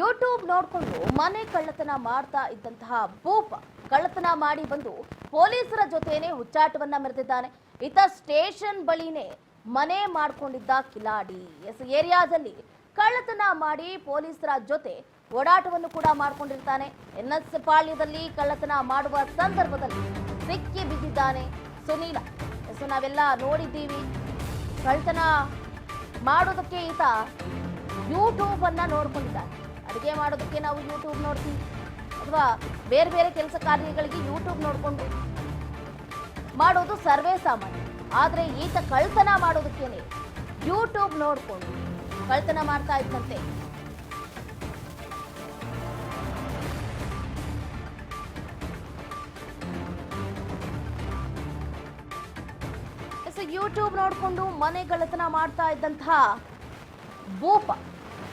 YouTube ನೋಡಿಕೊಂಡು ಮನೆ ಕಳ್ಳತನ ಮಾಡ್ತಾ ಇದ್ದಂತಹ ಭೂಪ ಕಳ್ಳತನ ಮಾಡಿ ಬಂದು ಪೊಲೀಸರ ಜೊತೆಯೇ ಹುಚ್ಚಾಟವನ್ನ ಮೆರೆದಿದ್ದಾನೆ. ಈತ ಸ್ಟೇಷನ್ ಬಳಿನೇ ಮನೆ ಮಾಡ್ಕೊಂಡಿದ್ದ ಕಿಲಾಡಿ. ಎಸ್, ಏರಿಯಾದಲ್ಲಿ ಕಳ್ಳತನ ಮಾಡಿ ಪೊಲೀಸರ ಜೊತೆ ಓಡಾಟವನ್ನು ಕೂಡ ಮಾಡ್ಕೊಂಡಿರ್ತಾನೆ. ಎನ್ ಎಸ್ ಪಾಳ್ಯದಲ್ಲಿ ಕಳ್ಳತನ ಮಾಡುವ ಸಂದರ್ಭದಲ್ಲಿ ಸಿಕ್ಕಿ ಬಿದ್ದಿದ್ದಾನೆ ಸುನೀಲ. ಎಸ್, ನಾವೆಲ್ಲ ನೋಡಿದ್ದೀವಿ. ಕಳ್ಳತನ ಮಾಡೋದಕ್ಕೆ ಈತ ಯೂಟ್ಯೂಬ್ ಅನ್ನ ನೋಡ್ಕೊಂಡಿದ್ದಾನೆ. ಅಡುಗೆ ಮಾಡೋದಕ್ಕೆ ನಾವು ಯೂಟ್ಯೂಬ್ ನೋಡ್ತೀವಿ. ಅಥವಾ ಬೇರೆ ಬೇರೆ ಕೆಲಸ ಕಾರ್ಯಗಳಿಗೆ ಯೂಟ್ಯೂಬ್ ನೋಡಿಕೊಂಡು ಮಾಡೋದು ಸರ್ವೇ ಸಾಮಾನ್ಯ. ಆದರೆ ಈತ ಕಳ್ತನ ಮಾಡೋದಕ್ಕೇನೆ ಯೂಟ್ಯೂಬ್ ನೋಡಿಕೊಂಡು ಕಳ್ತನ ಮಾಡ್ತಾ ಇದ್ದಂತೆ ಯೂಟ್ಯೂಬ್ ನೋಡಿಕೊಂಡು ಮನೆ ಗಳತನ ಮಾಡ್ತಾ ಇದ್ದಂತಹ ಭೂಪ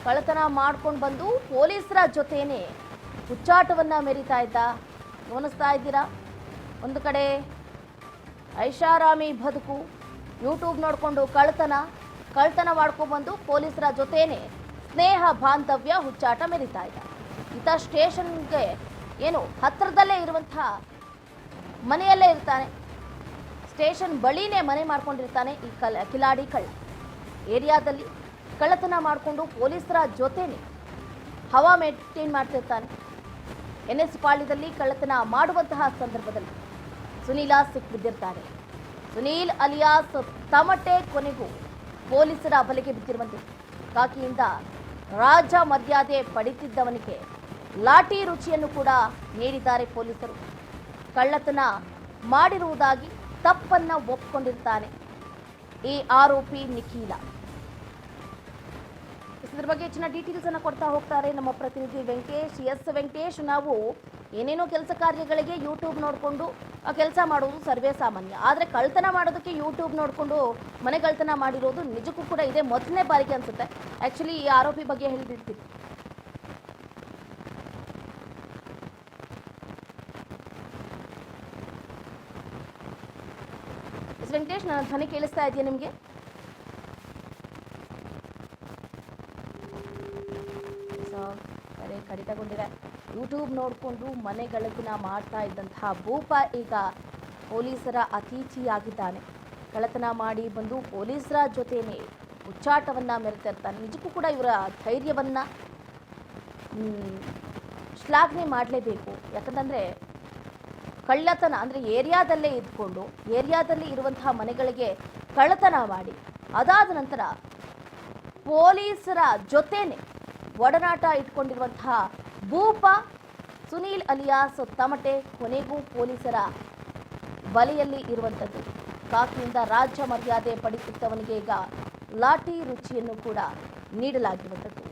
ಕಳ್ಳತನ ಮಾಡ್ಕೊಂಡು ಬಂದು ಪೊಲೀಸರ ಜೊತೆಯೇ ಹುಚ್ಚಾಟವನ್ನು ಮೆರಿತಾ ಇದ್ದ. ಗಮನಿಸ್ತಾ ಇದ್ದೀರಾ? ಒಂದು ಕಡೆ ಐಷಾರಾಮಿ ಬದುಕು ಯೂಟ್ಯೂಬ್ ನೋಡಿಕೊಂಡು ಕಳ್ಳತನ ಕಳ್ಳತನ ಮಾಡ್ಕೊಂಡ್ಬಂದು ಪೊಲೀಸರ ಜೊತೆಯೇ ಸ್ನೇಹ, ಬಾಂಧವ್ಯ, ಹುಚ್ಚಾಟ ಮೆರಿತಾ ಇದ್ದ. ಈತ ಸ್ಟೇಷನ್ಗೆ ಏನು ಹತ್ತಿರದಲ್ಲೇ ಇರುವಂಥ ಮನೆಯಲ್ಲೇ ಇರ್ತಾನೆ. ಸ್ಟೇಷನ್ ಬಳಿನೇ ಮನೆ ಮಾಡ್ಕೊಂಡಿರ್ತಾನೆ ಈ ಕಲ್, ಕಿಲಾಡಿ ಕಳ್ಳ. ಏರಿಯಾದಲ್ಲಿ ಕಳ್ಳತನ ಮಾಡಿಕೊಂಡು ಪೊಲೀಸರ ಜೊತೆನೆ ಹವಾ ಮೇಂಟೈನ್ ಮಾಡ್ತಿರ್ತಾನೆ. ಎನ್ ಎಸ್ ಪಾಳ್ಯದಲ್ಲಿ ಕಳ್ಳತನ ಮಾಡುವಂತಹ ಸಂದರ್ಭದಲ್ಲಿ ಸುನೀಲ ಸಿಕ್ಬಿದ್ದಿರ್ತಾನೆ. ಸುನೀಲ್ ಅಲಿಯಾಸ್ ತಮಟೆ ಕೊನೆಗೂ ಪೊಲೀಸರ ಬಲೆಗೆ ಬಿದ್ದಿರುವಂತೆ ಕಾಕಿಯಿಂದ ರಾಜ ಮರ್ಯಾದೆ ಪಡಿತಿದ್ದವನಿಗೆ ಲಾಠಿ ರುಚಿಯನ್ನು ಕೂಡ ನೀಡಿದ್ದಾರೆ ಪೊಲೀಸರು. ಕಳ್ಳತನ ಮಾಡಿರುವುದಾಗಿ ತಪ್ಪನ್ನ ಒಪ್ಪಿಕೊಂಡಿರ್ತಾನೆ ಈ ಆರೋಪಿ ನಿಖಿಲ. ಇದ್ರ ಬಗ್ಗೆ ಹೆಚ್ಚಿನ ಡೀಟೇಲ್ಸ್ ಅನ್ನ ಕೊಡ್ತಾ ಹೋಗ್ತಾರೆ ನಮ್ಮ ಪ್ರತಿನಿಧಿ ವೆಂಕಟೇಶ್. ಎಸ್ ವೆಂಕಟೇಶ್, ನಾವು ಏನೇನೋ ಕೆಲಸ ಕಾರ್ಯಗಳಿಗೆ ಯೂಟ್ಯೂಬ್ ನೋಡಿಕೊಂಡು ಕೆಲಸ ಮಾಡೋದು ಸರ್ವೇ ಸಾಮಾನ್ಯ. ಆದರೆ ಕಳ್ತನ ಮಾಡೋದಕ್ಕೆ ಯೂಟ್ಯೂಬ್ ನೋಡಿಕೊಂಡು ಮನೆ ಕಳ್ತನ ಮಾಡಿರೋದು ನಿಜಕ್ಕೂ ಕೂಡ ಇದೆ ಮೊದಲನೇ ಬಾರಿಗೆ ಅನ್ಸುತ್ತೆ. ಆ್ಯಕ್ಚುಲಿ ಈ ಆರೋಪಿ ಬಗ್ಗೆ ಹೇಳಿಬಿಡ್ತೀನಿ. ಎಸ್ ವೆಂಕಟೇಶ್, ನಾನು ಧ್ವನಿ ಕೇಳಿಸ್ತಾ ಇದೆಯಾ ನಿಮಗೆ ಸೊ ಕರೆ ಕಡಿತಗೊಂಡಿದೆ. ಯೂಟ್ಯೂಬ್ ನೋಡಿಕೊಂಡು ಮನೆಗಳನ್ನ ಮಾಡ್ತಾ ಇದ್ದಂತಹ ಭೂಪ ಈಗ ಪೊಲೀಸರ ಅತಿಥಿಯಾಗಿದ್ದಾನೆ. ಕಳತನ ಮಾಡಿ ಬಂದು ಪೊಲೀಸರ ಜೊತೆನೆ ಹುಚ್ಚಾಟವನ್ನು ಮೆರೆತಿರ್ತಾನೆ ನಿಜಕ್ಕೂ ಕೂಡ ಇವರ ಧೈರ್ಯವನ್ನು ಶ್ಲಾಘನೆ ಮಾಡಲೇಬೇಕು. ಯಾಕಂತಂದ್ರೆ ಕಳ್ಳತನ ಅಂದರೆ ಏರಿಯಾದಲ್ಲೇ ಇದ್ಕೊಂಡು, ಏರಿಯಾದಲ್ಲಿ ಇರುವಂತಹ ಮನೆಗಳಿಗೆ ಕಳ್ಳತನ ಮಾಡಿ, ಅದಾದ ನಂತರ ಪೊಲೀಸರ ಜೊತೆನೆ ಒಡನಾಟ ಇಟ್ಕೊಂಡಿರುವಂತಹ ಭೂಪ ಸುನೀಲ್ ಅಲಿಯಾಸ್ ತಮಟೆ ಕೊನೆಗೂ ಪೊಲೀಸರ ಬಲೆಯಲ್ಲಿ ಇರುವಂಥದ್ದು. ಕಾಕಿಯಿಂದ ರಾಜ್ಯ ಮರ್ಯಾದೆ ಪಡಿಸುತ್ತವನಿಗೆ ಈಗ ಲಾಠಿ ರುಚಿಯನ್ನು ಕೂಡ ನೀಡಲಾಗಿರುವಂಥದ್ದು.